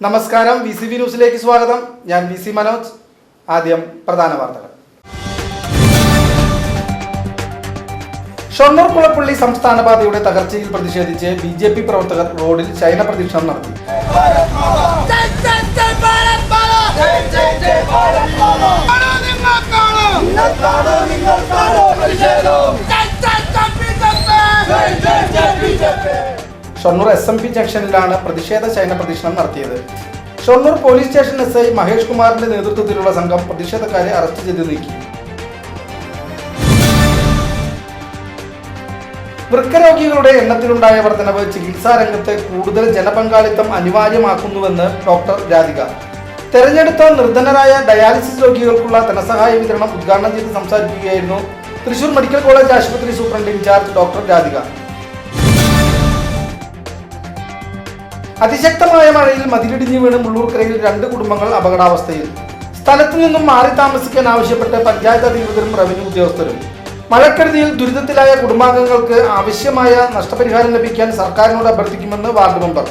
നമസ്കാരം V C B ന്യൂസിലേക്ക് സ്വാഗതം. ഞാൻ വി സി മനോജ്. ആദ്യം പ്രധാന വാർത്തകൾ. ഷൊർണൂർ കുളപ്പള്ളി സംസ്ഥാന പാതയുടെ തകർച്ചയിൽ പ്രതിഷേധിച്ച് ബി ജെ പി പ്രവർത്തകർ റോഡിൽ ശയന പ്രതീക്ഷണം നടത്തി. Bharat Shoranur S M P ജംഗ്ഷനിലാണ് പ്രതിഷേധ ശയന പ്രദക്ഷിണം നടത്തിയത്. Shoranur police station S I Mahesh കുമാറിന്റെ നേതൃത്വത്തിലുള്ള സംഘം പ്രതിഷേധക്കാരെ അറസ്റ്റ് ചെയ്ത് നീക്കി. വൃക്കരോഗികളുടെ എണ്ണത്തിലുണ്ടായ വർധനവ് ചികിത്സാ രംഗത്ത് കൂടുതൽ ജനപങ്കാളിത്തം അനിവാര്യമാക്കുന്നുവെന്ന് ഡോക്ടർ രാധിക. തെരഞ്ഞെടുത്ത നിർധനരായ ഡയാലിസിസ് രോഗികൾക്കുള്ള ധനസഹായ വിതരണം ഉദ്ഘാടനം ചെയ്ത് സംസാരിക്കുകയായിരുന്നു തൃശൂർ മെഡിക്കൽ കോളേജ് ആശുപത്രി superintendent in charge doctor Radhika. അതിശക്തമായ മഴയിൽ മതിലിടിഞ്ഞ് വീണ് മുള്ളൂർക്കരയിൽ രണ്ട് കുടുംബങ്ങൾ അപകടാവസ്ഥയിൽ. സ്ഥലത്തു നിന്നും മാറി താമസിക്കാൻ ആവശ്യപ്പെട്ട് പഞ്ചായത്ത് അധികൃതരും റവന്യൂ ഉദ്യോഗസ്ഥരും. മഴക്കെടുതിയിൽ ദുരിതത്തിലായ കുടുംബാംഗങ്ങൾക്ക് ആവശ്യമായ നഷ്ടപരിഹാരം ലഭിക്കാൻ സർക്കാരിനോട് അഭ്യർത്ഥിക്കുമെന്ന് വാർഡ് മെമ്പർ.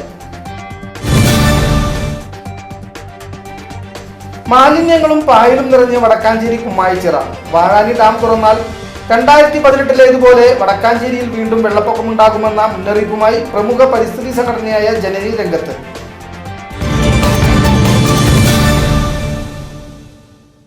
മാലിന്യങ്ങളും പായലും നിറഞ്ഞ് വടക്കാഞ്ചേരി കുമ്മായിച്ചിറ. വാഴാനി ഡാം തുറന്നാൽ രണ്ടായിരത്തി പതിനെട്ടിലേതുപോലെ വടക്കാഞ്ചേരിയിൽ വീണ്ടും വെള്ളപ്പൊക്കമുണ്ടാകുമെന്ന മുന്നറിയിപ്പുമായി പ്രമുഖ പരിസ്ഥിതി സംഘടനയായ ജനനി രംഗത്ത്